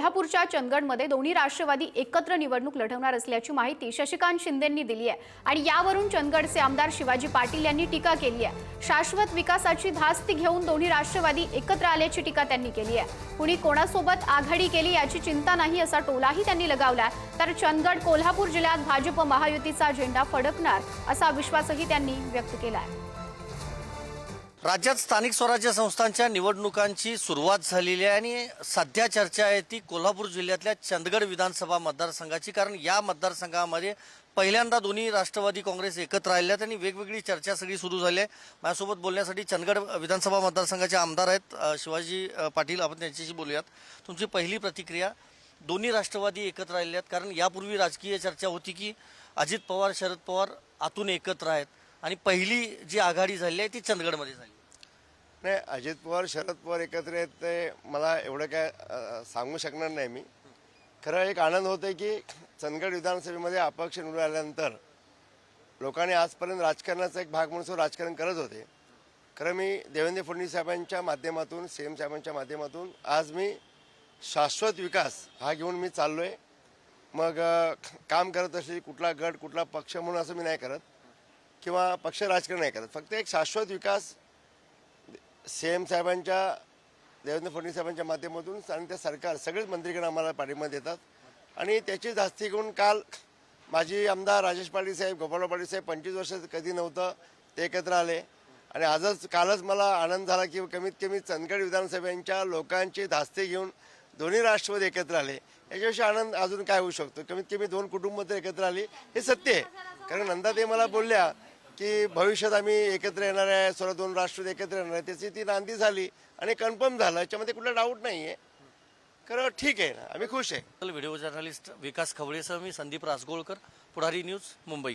कोल्हापूरच्या चंदगडमध्ये दोन्ही राष्ट्रवादी एकत्र निवडणूक लढवणार असल्याची माहिती शशिकांत शिंदेंनी दिली आहे. आणि यावरून चंदगडचे आमदार शिवाजी पाटील यांनी टीका केली आहे. शाश्वत विकासाची धास्ती घेऊन दोन्ही राष्ट्रवादी एकत्र आल्याची टीका त्यांनी केली आहे. कुणी कोणासोबत आघाडी केली याची चिंता नाही असा टोलाही त्यांनी लगावला तर चंदगड कोल्हापूर जिल्ह्यात भाजप महायुतीचा झेंडा फडकणार असा विश्वासही त्यांनी व्यक्त केला आहे. राज्यात स्थानिक स्वराज्य संस्थांच्या निवडणुकांची सुरुवात झालेली आहे आणि सध्या चर्चा आहे ती कोल्हापूर जिल्ह्यातल्या चंदगड विधानसभा मतदारसंघाची. कारण या मतदारसंघामध्ये पहिल्यांदा दोन्ही राष्ट्रवादी काँग्रेस एकत्र राहिल्यात आणि वेगवेगळी चर्चा सगळी सुरू झाली आहे. माझ्यासोबत बोलण्यासाठी चंदगड विधानसभा मतदारसंघाचे आमदार आहेत शिवाजी पाटील. आपण त्यांच्याशी बोलूयात. तुमची पहिली प्रतिक्रिया दोन्ही राष्ट्रवादी एकत्र राहिले आहेत. कारण यापूर्वी राजकीय चर्चा होती की अजित पवार शरद पवार आतून एकत्र आहेत. आणि पहिली जी आघाडी झाली आहे ती चंदगडमध्ये झाली. नाही अजित पवार शरद पवार एकत्र आहेत ते मला एवढं काय सांगू शकणार नाही मी. खरं एक आनंद होतो की चंदगड विधानसभेमध्ये अपक्ष निवडून आल्यानंतर लोकांनी आजपर्यंत राजकारणाचा एक भाग म्हणून राजकारण करत होते. खरं मी देवेंद्र फडणवीस साहेबांच्या माध्यमातून सी एम साहेबांच्या माध्यमातून आज मी शाश्वत विकास हा घेऊन मी चाललो आहे मग काम करत असली कुठला गट कुठला पक्ष म्हणून असं मी नाही करत. किंवा पक्ष राजकारण नाही करत. फक्त एक शाश्वत विकास सी एम साहेबांच्या देवेंद्र फडणवीस साहेबांच्या माध्यमातून आणि त्या सरकार सगळेच मंत्रीगण आम्हाला पाठिंबा देतात. आणि त्याची जास्ती घेऊन काल माजी आमदार राजेश पाटील साहेब गोपाळराव पाटील साहेब पंचवीस वर्ष कधी नव्हतं ते एकत्र आले. आणि आजच कालच मला आनंद झाला की कमीत कमी चंदगड विधानसभेच्या लोकांची धास्ती घेऊन दोन्ही राष्ट्रवादी एकत्र आले. याच्याविषयी आनंद अजून काय होऊ शकतो? कमीत कमी दोन कुटुंब तर एकत्र आली. हे सत्य आहे. कारण नंदा ते मला बोलल्या की भविष्यात आम्ही एकत्र येणार आहे सर्व दोन राष्ट्र एकत्र येणार आहे. त्याची ती नांदी झाली आणि कन्फर्म झालं. याच्यामध्ये कुठला डाऊट नाही आहे खरं ठीक आहे ना. आम्ही खुश आहे. व्हिडिओ जर्नलिस्ट विकास खवळेसह मी संदीप रासगोळकर पुढारी न्यूज मुंबई.